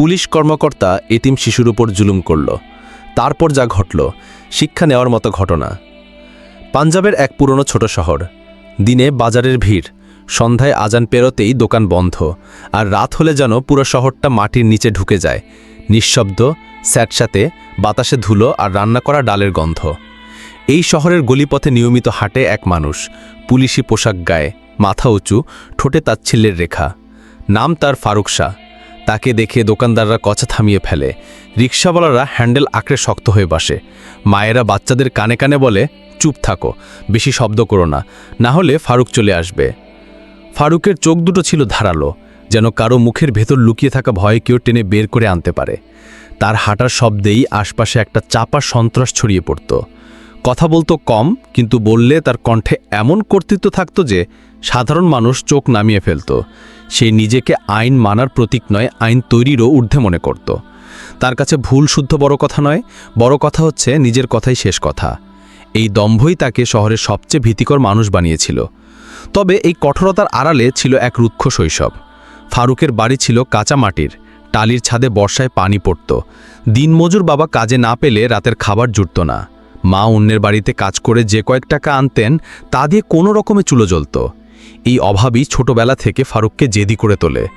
Police কর্মকর্তা এতিম শিশুর উপর জুলুম করল। তারপর যা ঘটল, শিক্ষা নেওয়ার মতো ঘটনা। পাঞ্জাবের এক পুরনো ছোট শহর। দিনে বাজারের ভিড়। সন্ধ্যায় আজান পেরোতেই দোকান বন্ধ। আর রাত হলে যেন পুরো শহরটা মাটির নিচে ঢুকে যায়। নিঃশব্দ স্যাঁতসাতে বাতাসে ধুলো আর রান্না করা ডালের গন্ধ। এই শহরের গলিপথে নিয়মিত হাঁটে এক মানুষ। পুলিশি পোশাক গায়ে, মাথা উঁচু, ঠোঁটে তাচ্ছিল্যের রেখা। নাম তার ফারুক শাহ। তাকে দেখে দোকানদাররা কচা থামিয়ে ফেলে। রিক্সাওয়ালারা হ্যান্ডেল আঁকড়ে শক্ত হয়ে বসে। মায়েরা বাচ্চাদের কানে কানে বলে, চুপ থাকো, বেশি শব্দ করো না। না হলে ফারুক চলে আসবে। ফারুকের চোখ দুটো ছিল ধারালো, যেন কারও মুখের ভেতর লুকিয়ে থাকা ভয় কেউ টেনে বের করে আনতে পারে। তার হাঁটার শব্দেই আশপাশে একটা চাপা সন্ত্রাস ছড়িয়ে পড়ত। কথা বলতো কম, কিন্তু বললে তার কণ্ঠে এমন কর্তৃত্ব থাকত যে, সাধারণ মানুষ চোখ নামিয়ে ফেলত। সে নিজেকে আইন মানার প্রতীক নয়, আইন তৈরিরও ঊর্ধ্বে মনে করত। তার কাছে ভুল শুদ্ধ বড় কথা নয়, বড় কথা হচ্ছে নিজের কথাই শেষ কথা। এই দম্ভই তাকে শহরের সবচেয়ে ভীতিকর মানুষ বানিয়েছিল। তবে এই কঠোরতার আড়ালে ছিল এক রুক্ষ শৈশব। ফারুকের বাড়ি ছিল কাঁচা মাটির, টালির ছাদে বর্ষায় পানি পড়ত। দিনমজুর বাবা কাজে না পেলে রাতের খাবার জুটত না। মা অন্যের বাড়িতে কাজ করে যে কয়েক টাকা আনতেন, তা দিয়ে কোনো রকমে চুলো জ্বলত। এই অভাবই ছোটবেলা থেকে ফারুককে জেদি করে তোলে।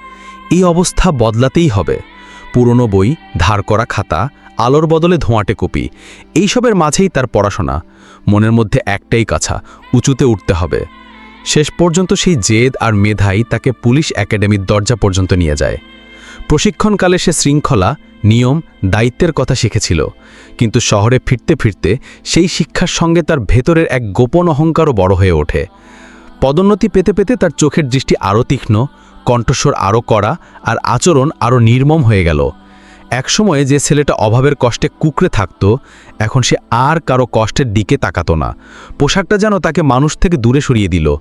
এই অবস্থা বদলাতেই হবে। পুরনো বই, ধার করা খাতা, আলোর বদলে ধোঁয়াটে কপি, এইসবের মাঝেই তার পড়াশোনা। মনের মধ্যে একটাই কাছা উঁচুতে উঠতে হবে। শেষ পর্যন্ত সেই জেদ আর মেধাই তাকে পুলিশ একাডেমির দরজা পর্যন্ত নিয়ে যায়। প্রশিক্ষণকালে সে শৃঙ্খলা, নিয়ম, দায়িত্বের কথা শিখেছিল। কিন্তু শহরে ফিরতে ফিরতে সেই শিক্ষার সঙ্গে তার ভেতরের এক গোপন অহংকারও বড় হয়ে ওঠে। পদোন্নতি পেতে পেতে তার চোখের দৃষ্টি আরও তীক্ষ্ণ, কণ্ঠস্বর আরও কড়া আর আচরণ আরও নির্মম হয়ে গেল। একসময়ে যে ছেলেটা অভাবের কষ্টে কুকড়ে থাকত, এখন সে আর কারও কষ্টের দিকে তাকাত না। পোশাকটা যেন তাকে মানুষ থেকে দূরে সরিয়ে দিল।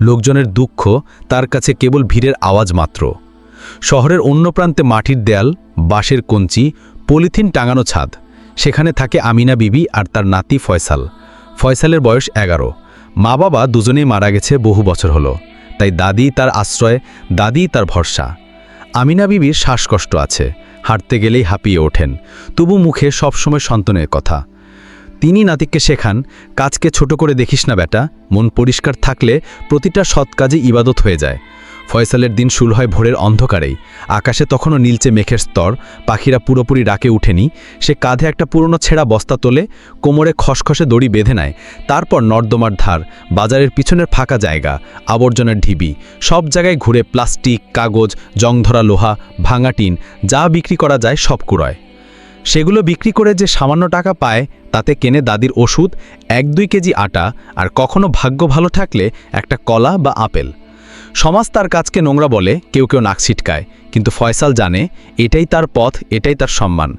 লোকজনের দুঃখ, তার কাছে কেবল ভিড়ের আওয়াজ মাত্র। শহরের অন্য প্রান্তে মাটির দেয়াল, বাঁশের কঞ্চি, পলিথিন টাঙানো ছাদ। সেখানে থাকে আমিনা বিবি আর তার নাতি ফয়সাল। ফয়সালের বয়স এগারো। মা বাবা দুজনেই মারা গেছে বহু বছর হলো। তাই দাদি তার আশ্রয়, দাদি তার ভরসা। আমিনা বিবির শ্বাসকষ্ট আছে, হাঁটতে গেলেই হাঁপিয়ে ওঠেন। তবু মুখে সবসময় সন্তানের কথা। তিনি নাতিককে শেখান, কাজকে ছোট করে দেখিস না বেটা, মন পরিষ্কার থাকলে প্রতিটা সৎ কাজে ইবাদত হয়ে যায়। ফয়সালের দিন শুরু হয় ভোরের অন্ধকারেই। আকাশে তখনও নীলচে মেঘের স্তর, পাখিরা পুরোপুরি ডাকে উঠেনি। সে কাঁধে একটা পুরনো ছেঁড়া বস্তা তোলে, কোমরে খসখসে দড়ি বেঁধে নেয়। তারপর নর্দমার ধার, বাজারের পিছনের ফাঁকা জায়গা, আবর্জনার ঢিবি, সব জায়গায় ঘুরে প্লাস্টিক, কাগজ, জংধরা লোহা, ভাঙা টিন, যা বিক্রি করা যায় সব কুড়ায়। সেগুলো বিক্রি করে যে সামান্য টাকা পায়, তাতে কেনে দাদির ওষুধ, এক দুই কেজি আটা, আর কখনো ভাগ্য ভালো থাকলে একটা কলা বা আপেল। সমাজ তার কাজকে নোংরা বলে, কেউ কেউ নাক ছিটকায়। কিন্তু ফয়সাল জানে, এটাই তার পথ, এটাই তার সম্মান।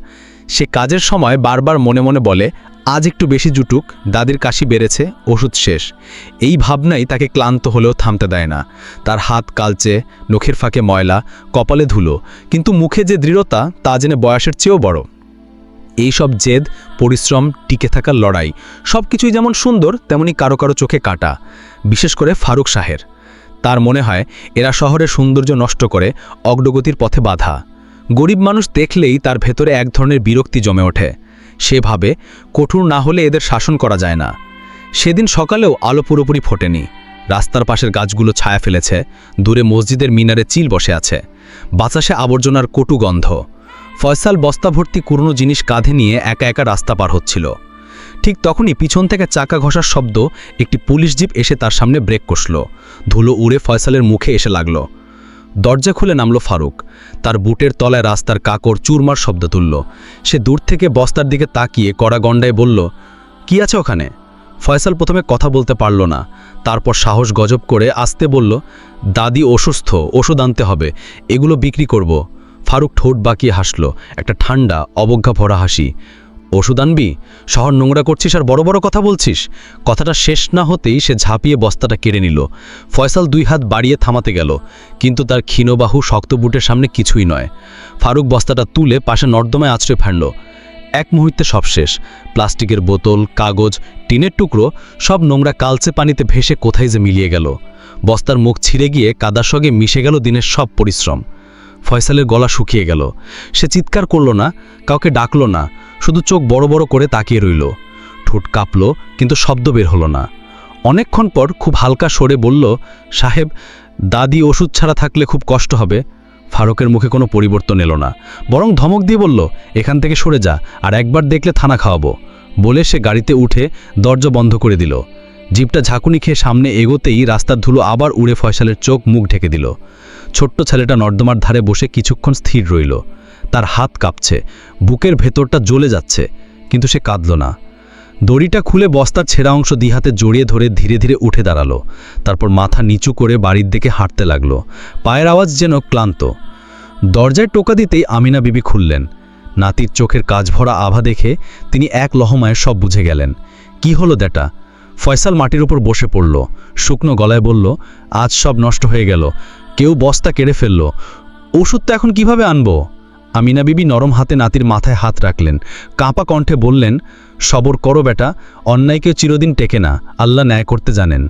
সে কাজের সময় বারবার মনে মনে বলে, আজ একটু বেশি জুটুক, দাদির কাশি বেড়েছে, ওষুধ শেষ। এই ভাবনাই তাকে ক্লান্ত হলেও থামতে দেয় না। তার হাত কালচে, নখের ফাঁকে ময়লা, কপালে ধুলো। কিন্তু মুখে যে দৃঢ়তা, তা জেনে বয়সের চেয়েও বড়। এই সব জেদ, পরিশ্রম, টিকে থাকার লড়াই সব কিছুই যেমন সুন্দর, তেমনি কারও কারও চোখে কাটা। বিশেষ করে ফারুক শাহের। তার মনে হয় এরা শহরের সৌন্দর্য নষ্ট করে অগ্রগতির পথে বাধা। গরিব মানুষ দেখলেই তার ভেতরে এক ধরনের বিরক্তি জমে ওঠে। সে ভাবে, কঠোর না হলে এদের শাসন করা যায় না। সেদিন সকালেও আলো পুরোপুরি ফোটেনি। রাস্তার পাশের গাছগুলো ছায়া ফেলেছে, দূরে মসজিদের মিনারে চিল বসে আছে। বাতাসে আবর্জনার কটু গন্ধ। ফয়সাল বস্তা ভর্তি পুরনো জিনিস কাঁধে নিয়ে একা একা রাস্তা পার হচ্ছিল। ঠিক তখনই পিছন থেকে চাকা ঘষার শব্দ একটি পুলিশ জিপ এসে তার সামনে ব্রেক কষল। ধুলো উড়ে ফয়সালের মুখে এসে লাগল। দরজা খুলে নামল ফারুক। তার বুটের তলায় রাস্তার কাকর চুরমার শব্দ তুলল। সে দূর থেকে বস্তার দিকে তাকিয়ে কড়া গণ্ডায় বলল, কি আছে ওখানে? ফয়সাল প্রথমে কথা বলতে পারল না। তারপর সাহস গজব করে আসতে বলল, দাদি অসুস্থ, ওষুধ আনতে হবে, এগুলো বিক্রি করব। ফারুক ঠোঁট বাঁকিয়ে হাসল। একটা ঠান্ডা, অবজ্ঞা ভরা হাসি। ওষুধ আনবি? শহর নোংরা করছিস আর বড় বড় কথা বলছিস? কথাটা শেষ না হতেই সে ঝাঁপিয়ে বস্তাটা কেড়ে নিল। ফয়সাল দুই হাত বাড়িয়ে থামাতে গেল, কিন্তু তার ক্ষীণবাহু শক্ত বুটের সামনে কিছুই নয়। ফারুক বস্তাটা তুলে পাশে নর্দমায় আছড়ে ফেলল। এক মুহূর্তে সব শেষ। প্লাস্টিকের বোতল, কাগজ, টিনের টুকরো, সব নোংরা কালচে পানিতে ভেসে কোথায় যে মিলিয়ে গেল। বস্তার মুখ ছিঁড়ে গিয়ে কাদার সঙ্গে মিশে গেল দিনের সব পরিশ্রম। ফয়সালের গলা শুকিয়ে গেল। সে চিৎকার করল না, কাউকে ডাকলো না, শুধু চোখ বড় বড় করে তাকিয়ে রইল। ঠোঁট কাঁপল, কিন্তু শব্দ বের হলো না। অনেকক্ষণ পর খুব হালকা সরে বলল, সাহেব, দাদি ওষুধ ছাড়া থাকলে খুব কষ্ট হবে। ফারুকের মুখে কোনো পরিবর্তন এলো না, বরং ধমক দিয়ে বলল, এখান থেকে সরে যা, আর একবার দেখলে থানা খাওয়াবো। বলে সে গাড়িতে উঠে দরজা বন্ধ করে দিল। জিপটা ঝাঁকুনি খেয়ে সামনে এগোতেই রাস্তার ধুলো আবার উড়ে ফয়সালের চোখ মুখ ঢেকে দিল। ছোট্ট ছেলেটা নর্দমার ধারে বসে কিছুক্ষণ স্থির রইল। তার হাত কাঁপছে, বুকের ভেতরটা জ্বলে যাচ্ছে, কিন্তু সে কাঁদল না। দড়িটা খুলে বস্তার ছেঁড়া অংশ দুই হাতে জড়িয়ে ধরে ধীরে ধীরে উঠে দাঁড়াল। তারপর মাথা নিচু করে বাড়ির দিকে হাঁটতে লাগল। পায়ের আওয়াজ যেন ক্লান্ত। দরজায় টোকা দিতেই আমিনা বিবি খুললেন। নাতির চোখের কাজ ভরা আভা দেখে তিনি এক লহমায় সব বুঝে গেলেন। কি হলো দেটা? ফয়সাল মাটির উপর বসে পড়ল। শুকনো গলায় বলল, আজ সব নষ্ট হয়ে গেল। কেউ বস্তা কেড়ে ফেলল। ওষুধ তো এখন কীভাবে আনব? আমিনা বিবি নরম হাতে নাতির মাথায় হাত রাখলেন। কাঁপা কণ্ঠে বললেন, সবর করো বেটা অন্যায়কে চিরদিন টেকে না, আল্লাহ ন্যায় করতে জানেন।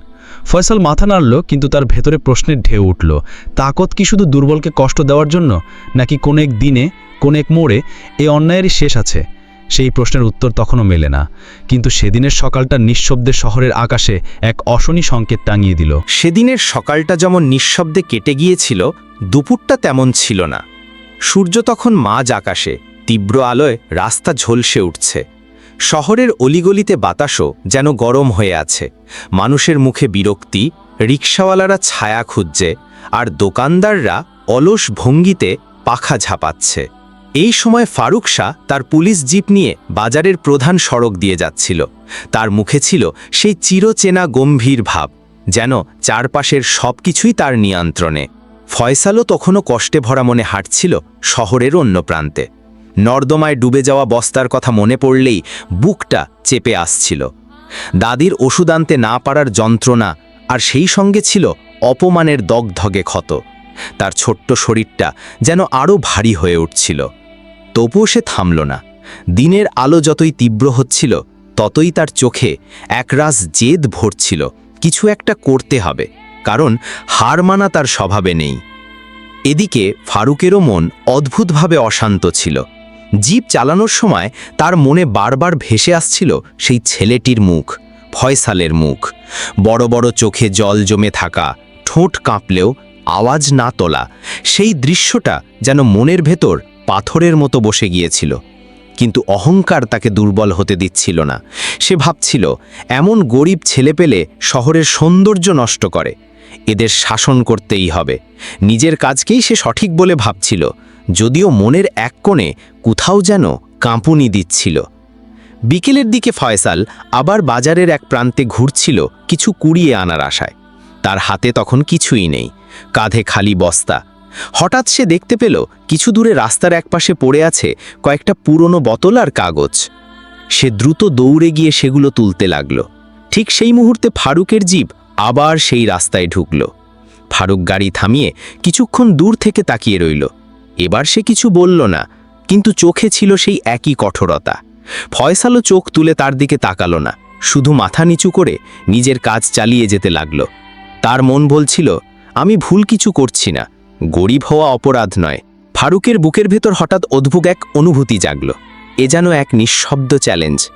ফয়সাল মাথা নাড়ল, কিন্তু তার ভেতরে প্রশ্নের ঢেউ উঠল। তাকত কি শুধু দুর্বলকে কষ্ট দেওয়ার জন্য? নাকি কোন এক দিনে, কোন এক মোড়ে এ অন্যায়েরই শেষ আছে? সেই প্রশ্নের উত্তর তখনও মেলে না। কিন্তু সেদিনের সকালটা নিঃশব্দে শহরের আকাশে এক অশনি সংকেত টাঙিয়ে দিল। সেদিনের সকালটা যেমন নিঃশব্দে কেটে গিয়েছিল, দুপুরটা তেমন ছিল না। সূর্য তখন মাঝ আকাশে, তীব্র আলোয় রাস্তা ঝলসে উঠছে। শহরের অলিগলিতে বাতাসও যেন গরম হয়ে আছে। মানুষের মুখে বিরক্তি, রিক্সাওয়ালারা ছায়া খুঁজছে, আর দোকানদাররা অলস ভঙ্গিতে পাখা ঝাপাচ্ছে। এই সময় ফারুক শাহ তার পুলিশ জিপ নিয়ে বাজারের প্রধান সড়ক দিয়ে যাচ্ছিল। তার মুখে ছিল সেই চিরচেনা গম্ভীর ভাব, যেন চারপাশের সব কিছুই তার নিয়ন্ত্রণে। ফয়সালও তখনও কষ্টে ভরা মনে হাঁটছিল শহরের অন্য প্রান্তে। নর্দমায় ডুবে যাওয়া বস্তার কথা মনে পড়লেই বুকটা চেপে আসছিল। দাদির ওষুধ আনতে না পারার যন্ত্রণা আর সেই সঙ্গে ছিল অপমানের দগধগে ক্ষত। তার ছোট্ট শরীরটা যেন আরও ভারী হয়ে উঠছিল। তবুও সে থামল না। দিনের আলো যতই তীব্র হচ্ছিল, ততই তার চোখে একরাশ জেদ ভরছিল, কিছু একটা করতে হবে, কারণ হার মানা তার স্বভাবে নেই। এদিকে ফারুকেরও মন অদ্ভুতভাবে অশান্ত ছিল। জিপ চালানোর সময় তার মনে বারবার ভেসে আসছিল সেই ছেলেটির মুখ, ফয়সালের মুখ। বড় বড় চোখে জল জমে থাকা, ঠোঁট কাঁপলেও আওয়াজ না তোলা, সেই দৃশ্যটা যেন মনের ভেতর পাথরের মতো বসে গিয়েছিল। কিন্তু অহংকার তাকে দুর্বল হতে দিচ্ছিল না। সে ভাবছিল, এমন গরিব ছেলে পেলে শহরের সৌন্দর্য নষ্ট করে। এদের শাসন করতেই হবে। নিজের কাজকেই সে সঠিক বলে ভাবছিল। যদিও মনের এক কোণে কোথাও যেন কাঁপুনি দিচ্ছিল। বিকেলের দিকে ফয়সাল আবার বাজারের এক প্রান্তে ঘুরছিল কিছু কুড়িয়ে আনার আশায়। তার হাতে তখন কিছুই নেই। কাঁধে খালি বস্তা হঠাৎ সে দেখতে পেল কিছু দূরে রাস্তার একপাশে পড়ে আছে কয়েকটা পুরনো বোতল আর কাগজ। সে দ্রুত দৌড়ে গিয়ে সেগুলো তুলতে লাগল। ঠিক সেই মুহূর্তে ফারুকের জিপ আবার সেই রাস্তায় ঢুকল। ফারুক গাড়ি থামিয়ে কিছুক্ষণ দূর থেকে তাকিয়ে রইল। এবার সে কিছু বলল না, কিন্তু চোখে ছিল সেই একই কঠোরতা। ফয়সালও চোখ তুলে তার দিকে তাকালো না, শুধু মাথা নিচু করে নিজের কাজ চালিয়ে যেতে লাগল। তার মন বলছিল, আমি ভুল কিছু করছি না গরিব হওয়া অপরাধ নয়। ফারুকের বুকের ভেতর হঠাৎ অদ্ভুত এক অনুভূতি জাগল। এ যেন এক নিঃশব্দ চ্যালেঞ্জ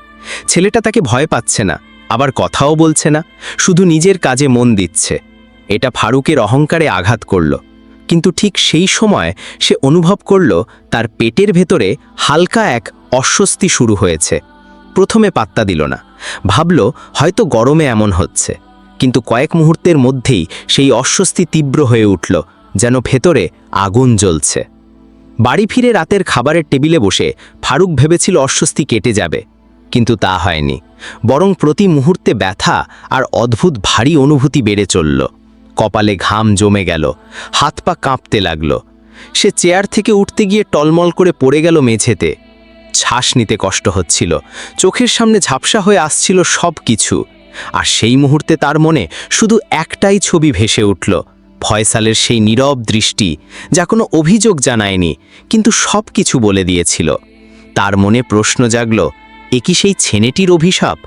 ছেলেটা তাকে ভয় পাচ্ছে না, আবার কথাও বলছে না, শুধু নিজের কাজে মন দিচ্ছে। এটা ফারুকের অহংকারে আঘাত করল। কিন্তু ঠিক সেই সময় সে অনুভব করল, তার পেটের ভেতরে হালকা এক অস্বস্তি শুরু হয়েছে। প্রথমে পাত্তা দিল না। ভাবল, হয়তো গরমে এমন হচ্ছে। কিন্তু কয়েক মুহূর্তের মধ্যেই সেই অস্বস্তি তীব্র হয়ে উঠল। যেন ভেতরে আগুন জ্বলছে। বাড়ি ফিরে রাতের খাবারের টেবিলে বসে ফারুক ভেবেছিল অস্বস্তি কেটে যাবে, কিন্তু তা হয়নি। বরং প্রতি মুহূর্তে ব্যথা আর অদ্ভুত ভারী অনুভূতি বেড়ে চলল। কপালে ঘাম জমে গেল, হাত পা কাঁপতে লাগল। সে চেয়ার থেকে উঠতে গিয়ে টলমল করে পড়ে গেল মেঝেতে। শ্বাস নিতে কষ্ট হচ্ছিল, চোখের সামনে ঝাপসা হয়ে আসছিল সব কিছু আর সেই মুহূর্তে তার মনে শুধু একটাই ছবি ভেসে উঠল ফয়সালের সেই নীরব দৃষ্টি যা কোনো অভিযোগ জানায়নি, কিন্তু সব কিছু বলে দিয়েছিল। তার মনে প্রশ্ন জাগল, এ কি সেই ছেনেটির অভিশাপ?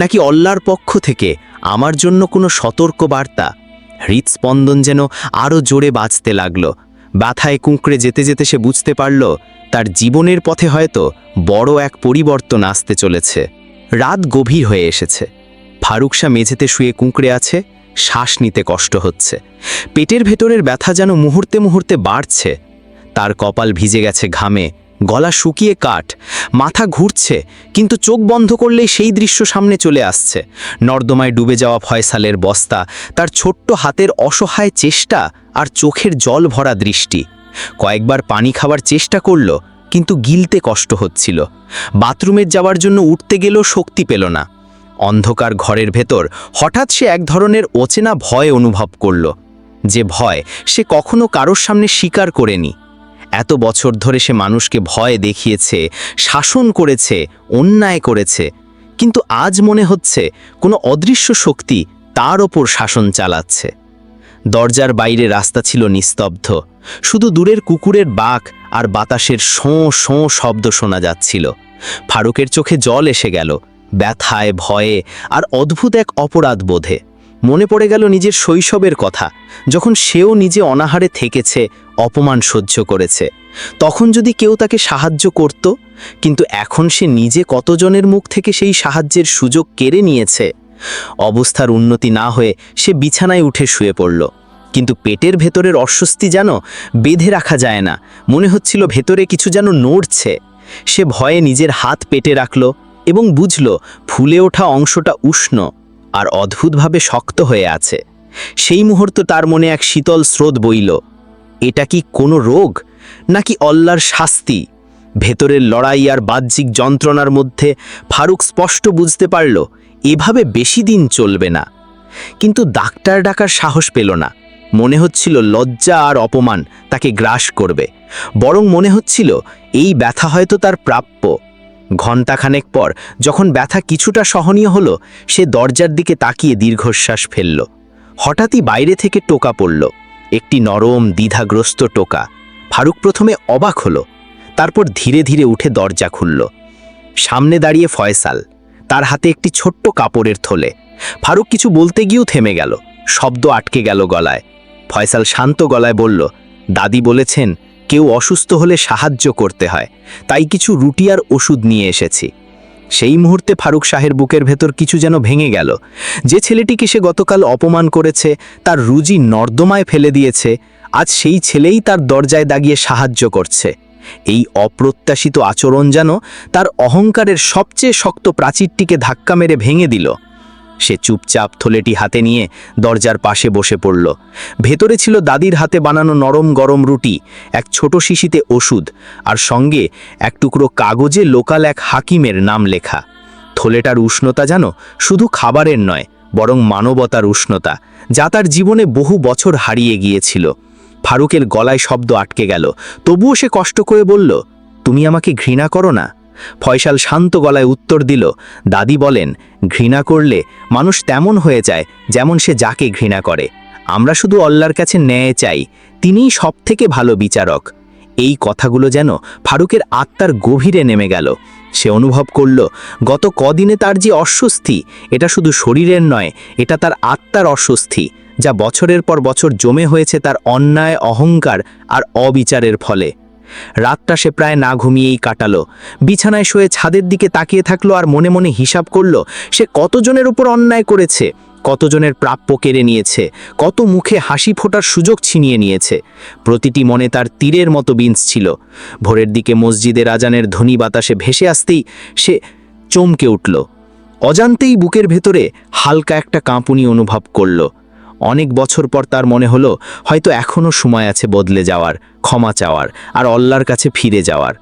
নাকি অল্লার পক্ষ থেকে আমার জন্য কোনো সতর্ক বার্তা হৃদস্পন্দন যেন আরও জোরে বাজতে লাগল। ব্যথায় কুঁকড়ে যেতে যেতে সে বুঝতে পারল, তার জীবনের পথে হয়তো বড় এক পরিবর্তন আসতে চলেছে। রাত গভীর হয়ে এসেছে। ফারুক শাহ মেঝেতে শুয়ে কুঁকড়ে আছে শ্বাস নিতে কষ্ট হচ্ছে। পেটের ভেতরের ব্যথা যেন মুহূর্তে মুহূর্তে বাড়ছে। তার কপাল ভিজে গেছে ঘামে, গলা শুকিয়ে কাঠ, মাথা ঘুরছে, কিন্তু চোখ বন্ধ করলেই সেই দৃশ্য সামনে চলে আসছে। নর্দমায় ডুবে যাওয়া ফয়সালের বস্তা, তার ছোট্ট হাতের অসহায় চেষ্টা আর চোখের জল ভরা দৃষ্টি। কয়েকবার পানি খাওয়ার চেষ্টা করল, কিন্তু গিলতে কষ্ট হচ্ছিল। বাথরুমের যাওয়ার জন্য উঠতে গেলেও শক্তি পেল না। অন্ধকার ঘরের ভেতর হঠাৎ সে এক ধরনের অচেনা ভয় অনুভব করল। যে ভয় সে কখনো কারোর সামনে স্বীকার করেনি। এত বছর ধরে সে মানুষকে ভয় দেখিয়েছে, শাসন করেছে, অন্যায় করেছে। কিন্তু আজ মনে হচ্ছে কোনো অদৃশ্য শক্তি তার ওপর শাসন চালাচ্ছে। দরজার বাইরে রাস্তা ছিল নিস্তব্ধ। শুধু দূরের কুকুরের বাক আর বাতাসের শোঁ শোঁ শব্দ শোনা যাচ্ছিল। ফারুকের চোখে জল এসে গেল। ব্যথায়, ভয়ে আর অদ্ভুত এক অপরাধ বোধে। মনে পড়ে গেল নিজের শৈশবের কথা। যখন সেও নিজে অনাহারে থেকেছে, অপমান সহ্য করেছে। তখন যদি কেউ তাকে সাহায্য করত, কিন্তু এখন সে নিজে কতজনের মুখ থেকে সেই সাহায্যের সুযোগ কেড়ে নিয়েছে? অবস্থার উন্নতি না হয়ে সে বিছানায় উঠে শুয়ে পড়ল। কিন্তু পেটের ভেতরের অস্বস্তি যেন বেঁধে রাখা যায় না। মনে হচ্ছিল ভেতরে কিছু যেন নড়ছে। সে ভয়ে নিজের হাত পেটে রাখল। এবং বুঝল ফুলে ওঠা অংশটা উষ্ণ আর অদ্ভুতভাবে শক্ত হয়ে আছে। সেই মুহূর্ত তার মনে এক শীতল স্রোত বইল। এটা কি কোনো রোগ, নাকি অল্লার শাস্তি? ভেতরের লড়াই আর বাহ্যিক যন্ত্রণার মধ্যে ফারুক স্পষ্ট বুঝতে পারল, এভাবে বেশি দিন চলবে না। কিন্তু ডাক্তার ডাকার সাহস পেল না। মনে হচ্ছিল লজ্জা আর অপমান তাকে গ্রাস করবে। বরং মনে হচ্ছিল, এই ব্যথা হয়তো তার প্রাপ্য। ঘণ্টাখানেক পর যখন ব্যথা কিছুটা সহনীয় হলো, সে দরজার দিকে তাকিয়ে দীর্ঘশ্বাস ফেলল। হঠাৎই বাইরে থেকে টোকা পড়ল। একটি নরম, দ্বিধাগ্রস্ত টোকা। ফারুক প্রথমে অবাক হলো, তারপর ধীরে ধীরে উঠে দরজা খুলল। সামনে দাঁড়িয়ে ফয়সাল, তার হাতে একটি ছোট্ট কাপড়ের থলে। ফারুক কিছু বলতে গিয়েও থেমে গেল, শব্দ আটকে গেল গলায়। ফয়সাল শান্ত গলায় বলল, দাদি বলেছেন কেউ অসুস্থ হলে সাহায্য করতে হয়। তাই কিছু রুটি আর ওষুধ নিয়ে এসেছি। সেই মুহূর্তে ফারুক শাহের বুকের ভেতর কিছু যেন ভেঙে গেল। যে ছেলেটিকে সে গতকাল অপমান করেছে, তার রুজি নর্দমায় ফেলে দিয়েছে, আজ সেই ছেলেই তার দরজায় দাগিয়ে সাহায্য করছে। এই অপ্রত্যাশিত আচরণ যেন তার অহংকারের সবচেয়ে শক্ত প্রাচীরটিকে ধাক্কা মেরে ভেঙে দিল। সে চুপচাপ থলেটি হাতে নিয়ে দরজার পাশে বসে পড়ল। ভেতরে ছিল দাদির হাতে বানানো নরম গরম রুটি, এক ছোট শিশিতে ওষুধ আর সঙ্গে এক টুকরো কাগজে লোকাল এক হাকিমের নাম লেখা। থলেটার উষ্ণতা যেন শুধু খাবারের নয়, বরং মানবতার উষ্ণতা, যা তার জীবনে বহু বছর হারিয়ে গিয়েছিল। ফারুকের গলায় শব্দ আটকে গেল, তবুও সে কষ্ট করে বলল, তুমি আমাকে ঘৃণা করো না? ফয়সাল শান্ত গলায় উত্তর দিল, দাদি বলেন, ঘৃণা করলে মানুষ তেমন হয়ে যায় যেমন সে যাকে ঘৃণা করে। আমরা শুধু অল্লার কাছে ন্যায় চাই, তিনিই সবথেকে ভালো বিচারক। এই কথাগুলো যেন ফারুকের আত্মার গভীরে নেমে গেল। সে অনুভব করল, গত কদিনে তার যে অস্বস্তি, এটা শুধু শরীরের নয়, এটা তার আত্মার অস্বস্তি, যা বছরের পর বছর জমে হয়েছে তার অন্যায়, অহংকার আর অবিচারের ফলে। রাতটা সে প্রায় না ঘুমিয়েই কাটালো। বিছানায় শুয়ে ছাদের দিকে তাকিয়ে থাকল আর মনে মনে হিসাব করল, সে কতজনের উপর অন্যায় করেছে, কতজনের প্রাপ্য কেড়ে নিয়েছে, কত মুখে হাসি ফোটার সুযোগ ছিনিয়ে নিয়েছে। প্রতিটি মনে তার তীরের মতো বিন্স ছিল। ভোরের দিকে মসজিদের আজানের ধ্বনি বাতাসে ভেসে আসতেই সে চমকে উঠল। অজান্তেই বুকের ভেতরে হালকা একটা কাঁপুনি অনুভব করল। অনেক বছর পর তার মনে হলো, হয়তো এখনও সময় আছে বদলে যাওয়ার, ক্ষমা চাওয়ার আর অল্লার কাছে ফিরে যাওয়ার।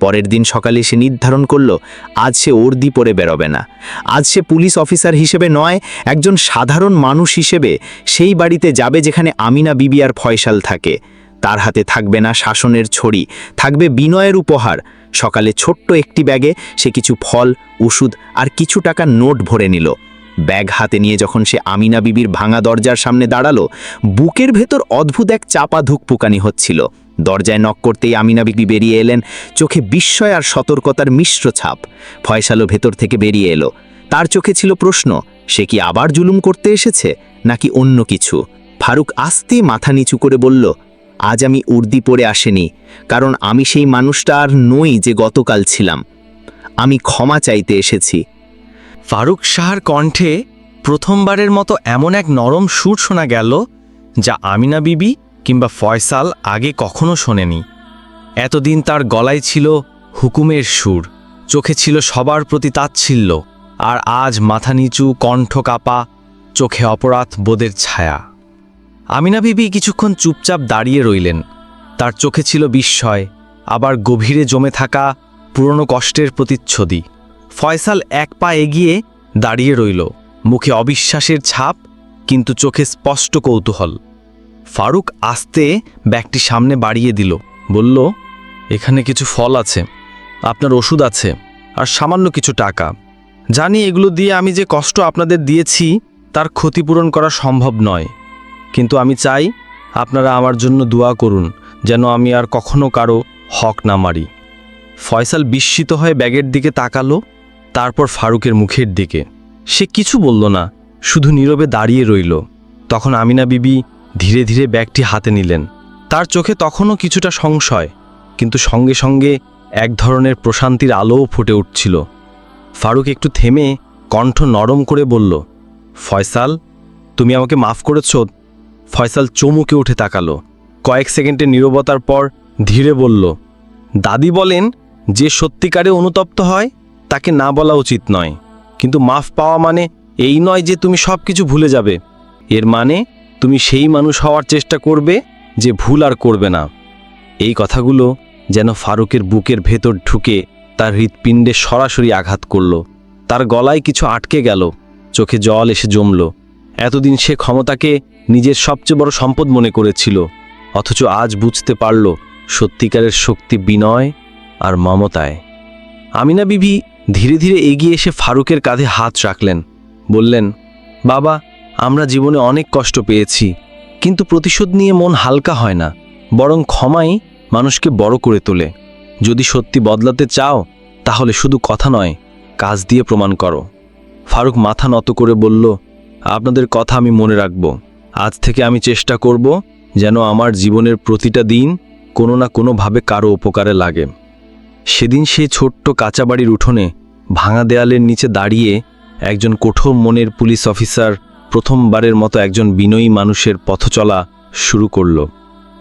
পরের দিন সকালে সে নির্ধারণ করল, আজ সে ওর্দি পরে বেরোবে না। আজ সে পুলিশ অফিসার হিসেবে নয়, একজন সাধারণ মানুষ হিসেবে সেই বাড়িতে যাবে যেখানে আমিনা বিবি আর ফয়সাল থাকে। তার হাতে থাকবে না শাসনের ছড়ি, থাকবে বিনয়ের উপহার। সকালে ছোট্ট একটি ব্যাগে সে কিছু ফল, ওষুধ আর কিছু টাকার নোট ভরে নিল। ব্যাগ হাতে নিয়ে যখন সে আমিনা বিবির ভাঙা দরজার সামনে দাঁড়াল, বুকের ভেতর অদ্ভুত এক চাপা ধুকপুকানি হচ্ছিল। দরজায় নক করতেই আমিনা বিবি বেরিয়ে এলেন, চোখে বিস্ময় আর সতর্কতার মিশ্র ছাপ। ফয়সালও ভেতর থেকে বেরিয়ে এলো। তার চোখে ছিল প্রশ্ন, সে কি আবার জুলুম করতে এসেছে, নাকি অন্য কিছু? ফারুক আস্তে মাথা নিচু করে বলল, আজ আমি উর্দি পরে আসেনি, কারণ আমি সেই মানুষটা আর নই যে গতকাল ছিলাম। আমি ক্ষমা চাইতে এসেছি ফারুক শাহর কণ্ঠে প্রথমবারের মতো এমন এক নরম সুর শোনা গেল, যা আমিনা বিবি কিংবা ফয়সাল আগে কখনো শোনেনি। এতদিন তার গলায় ছিল হুকুমের সুর, চোখে ছিল সবার প্রতি তাচ্ছিল্য, আর আজ মাথা নিচু, কণ্ঠ কাপা, চোখে অপরাধ বোধের ছায়া। আমিনা বিবি কিছুক্ষণ চুপচাপ দাঁড়িয়ে রইলেন। তার চোখে ছিল বিস্ময়, আবার গভীরে জমে থাকা পুরনো কষ্টের প্রতিচ্ছবি। ফয়সাল এক পা এগিয়ে দাঁড়িয়ে রইল। মুখে অবিশ্বাসের ছাপ, কিন্তু চোখে স্পষ্ট কৌতূহল। ফারুক আস্তে ব্যাগটি সামনে বাড়িয়ে দিল। বলল, এখানে কিছু ফল আছে, আপনার ওষুধ আছে, আর সামান্য কিছু টাকা। জানি এগুলো দিয়ে আমি যে কষ্ট আপনাদের দিয়েছি, তার ক্ষতিপূরণ করা সম্ভব নয়। কিন্তু আমি চাই আপনারা আমার জন্য দোয়া করুন, যেন আমি আর কখনো কারও হক না মারি। ফয়সাল বিস্মিত হয়ে ব্যাগের দিকে তাকালো। তারপর ফারুকের মুখের দিকে। সে কিছু বলল না, শুধু নীরবে দাঁড়িয়ে রইল। তখন আমিনা বিবি ধীরে ধীরে ব্যাগটি হাতে নিলেন। তার চোখে তখনও কিছুটা সংশয়, কিন্তু সঙ্গে সঙ্গে এক ধরনের প্রশান্তির আলোও ফুটে উঠছিল। ফারুক একটু থেমে কণ্ঠ নরম করে বলল, ফয়সাল, তুমি আমাকে মাফ করেছ? ফয়সাল চমুকে উঠে তাকালো। কয়েক সেকেন্ডের নীরবতার পর ধীরে বলল, দাদি বলেন, যে সত্যিকারে অনুতপ্ত হয় তাকে না বলা উচিত নয়। কিন্তু মাফ পাওয়া মানে এই নয় যে তুমি সব কিছু ভুলে যাবে। এর মানে তুমি সেই মানুষ হওয়ার চেষ্টা করবে যে ভুল আর করবে না। এই কথাগুলো যেন ফারুকের বুকের ভেতর ঢুকে তার হৃৎপিণ্ডে সরাসরি আঘাত করল। তার গলায় কিছু আটকে গেল, চোখে জল এসে জমল। এতদিন সে ক্ষমতাকে নিজের সবচেয়ে বড় সম্পদ মনে করেছিল, অথচ আজ বুঝতে পারল সত্যিকারের শক্তি বিনয় আর মমতায়। আমিনা বিবি ধীরে ধীরে এগিয়ে এসে ফারুকের কাঁধে হাত রাখলেন। বললেন, বাবা, আমরা জীবনে অনেক কষ্ট পেয়েছি, কিন্তু প্রতিশোধ নিয়ে মন হালকা হয় না, বরং ক্ষমাই মানুষকে বড় করে তোলে। যদি সত্যি বদলাতে চাও, তাহলে শুধু কথা নয়, কাজ দিয়ে প্রমাণ করো। ফারুক মাথা নত করে বলল, আপনাদের কথা আমি মনে রাখব। আজ থেকে আমি চেষ্টা করব যেন আমার জীবনের প্রতিটা দিন কোনো না কোনোভাবে কারও উপকারে লাগে। সেদিন সেই ছোট্ট কাঁচাবাড়ির উঠোনে ভাঙা দেয়ালের নিচে দাঁড়িয়ে একজন কঠোর মনের পুলিশ অফিসার প্রথমবারের মতো একজন বিনয়ী মানুষের পথ চলা শুরু করল।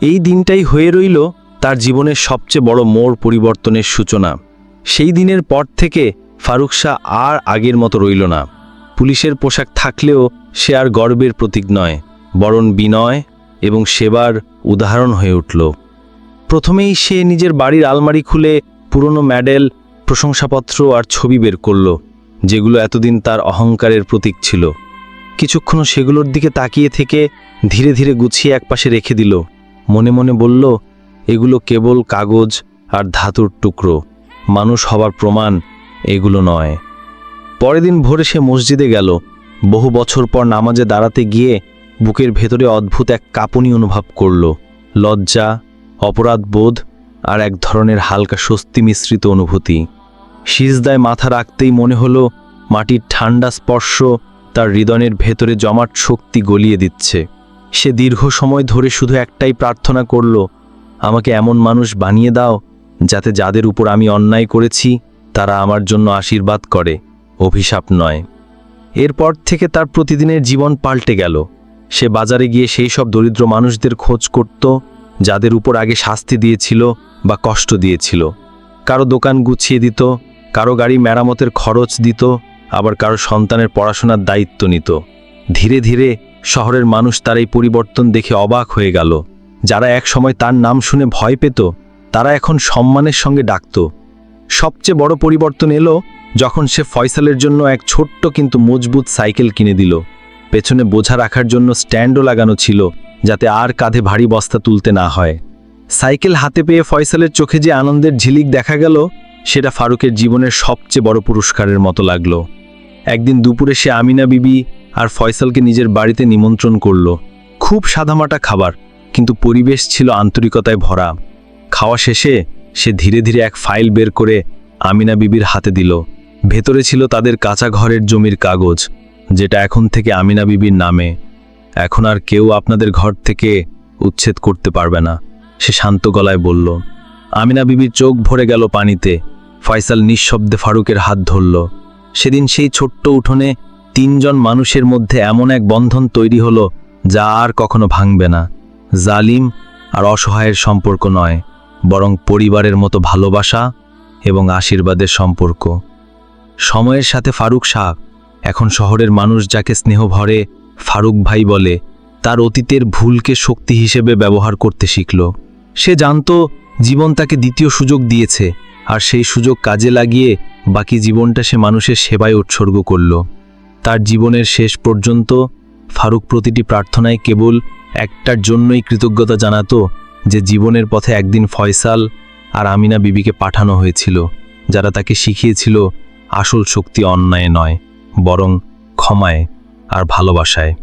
এই দিনটাই হয়ে রইল তার জীবনের সবচেয়ে বড় মোড় পরিবর্তনের সূচনা। সেই দিনের পর থেকে ফারুক শাহ আর আগের মতো রইল না। পুলিশের পোশাক থাকলেও সে আর গর্বের প্রতীক নয় বরণ বিনয় এবং সেবার উদাহরণ হয়ে উঠল। প্রথমেই সে নিজের বাড়ির আলমারি খুলে পুরনো মেডেল প্রশংসাপত্র আর ছবি বের করল, যেগুলো এতদিন তার অহংকারের প্রতীক ছিল। কিছুক্ষণ সেগুলোর দিকে তাকিয়ে থেকে ধীরে ধীরে গুছিয়ে একপাশে রেখে দিল। মনে মনে বলল, এগুলো কেবল কাগজ আর ধাতুর টুকরো। মানুষ হবার প্রমাণ এগুলো নয়। পরের দিন ভোরে সে মসজিদে গেল। বহু বছর পর নামাজে দাঁড়াতে গিয়ে বুকের ভেতরে অদ্ভুত এক কাঁপুনি অনুভব করল। লজ্জা অপরাধ বোধ আর এক ধরনের হালকা স্বস্তি মিশ্রিত অনুভূতি। সিজদায় মাথা রাখতেই মনে হলো মাটির ঠান্ডা স্পর্শ তার হৃদয়ের ভেতরে জমাট শক্তি গলিয়ে দিচ্ছে। সে দীর্ঘ সময় ধরে শুধু একটাই প্রার্থনা করল, আমাকে এমন মানুষ বানিয়ে দাও যাতে যাদের উপর আমি অন্যায় করেছি তারা আমার জন্য আশীর্বাদ করে, অভিশাপ নয়। এরপর থেকে তার প্রতিদিনের জীবন পাল্টে গেল। সে বাজারে গিয়ে সেই সব দরিদ্র মানুষদের খোঁজ করত, যাদের উপর আগে শাস্তি দিয়েছিল বা কষ্ট দিয়েছিল। কারও দোকান গুছিয়ে দিত কারও গাড়ি মেরামতের খরচ দিত, আবার কারও সন্তানের পড়াশোনার দায়িত্ব নিত। ধীরে ধীরে শহরের মানুষ তার এই পরিবর্তন দেখে অবাক হয়ে গেল। যারা একসময় তার নাম শুনে ভয় পেত, তারা এখন সম্মানের সঙ্গে ডাকত। সবচেয়ে বড় পরিবর্তন এলো যখন সে ফয়সালের জন্য এক ছোট্ট কিন্তু মজবুত সাইকেল কিনে দিল। পেছনে বোঝা রাখার জন্য স্ট্যান্ডও লাগানো ছিল, যাতে আর কাঁধে ভারী বস্তা তুলতে না হয়। সাইকেল হাতে পেয়ে ফয়সালের চোখে যে আনন্দের ঝিলিক দেখা গেল সেটা ফারুকের জীবনের সবচেয়ে বড় পুরস্কারের মতো লাগল। একদিন দুপুরে সে আমিনা বিবি আর ফয়সালকে নিজের বাড়িতে নিমন্ত্রণ করল। খুব সাদামাটা খাবার, কিন্তু পরিবেশ ছিল আন্তরিকতায় ভরা। খাওয়া শেষে সে ধীরে ধীরে এক ফাইল বের করে আমিনা বিবির হাতে দিল। ভেতরে ছিল তাদের কাঁচা ঘরের জমির কাগজ, যেটা এখন থেকে আমিনা বিবির নামে। এখন আর কেউ আপনাদের ঘর থেকে উচ্ছেদ করতে পারবে না। সে শান্ত গলায় বলল আমিনা বিবির চোখ ভরে গেল পানিতে। ফয়সাল নিঃশব্দে ফারুকের হাত ধরল। সেদিন সেই ছোট্ট উঠোনে তিনজন মানুষের মধ্যে এমন এক বন্ধন তৈরি হলো যা আর কখনো ভাঙবে না। জালিম আর অসহায়ের সম্পর্ক নয়, বরং পরিবারের মতো ভালোবাসা এবং আশীর্বাদের সম্পর্ক। সময়ের সাথে ফারুক শাহ, এখন শহরের মানুষ যাকে স্নেহ ভরে ফারুক ভাই বলে, তার অতীতের ভুলকে শক্তি হিসেবে ব্যবহার করতে শিখল। সে জানত জীবন তাকে দ্বিতীয় সুযোগ দিয়েছে, আর সেই সুযোগ কাজে লাগিয়ে বাকি জীবনটা সে মানুষের সেবায় উৎসর্গ করল। তার জীবনের শেষ পর্যন্ত ফারুক প্রতিটি প্রার্থনায় কেবল একটার জন্যই কৃতজ্ঞতা জানাতো যে জীবনের পথে একদিন ফয়সাল আর আমিনা বিবিকে পাঠানো হয়েছিল, যারা তাকে শিখিয়েছিল আসল শক্তি অন্যায় নয়, বরং ক্ষমায় আর ভালোবাসায়।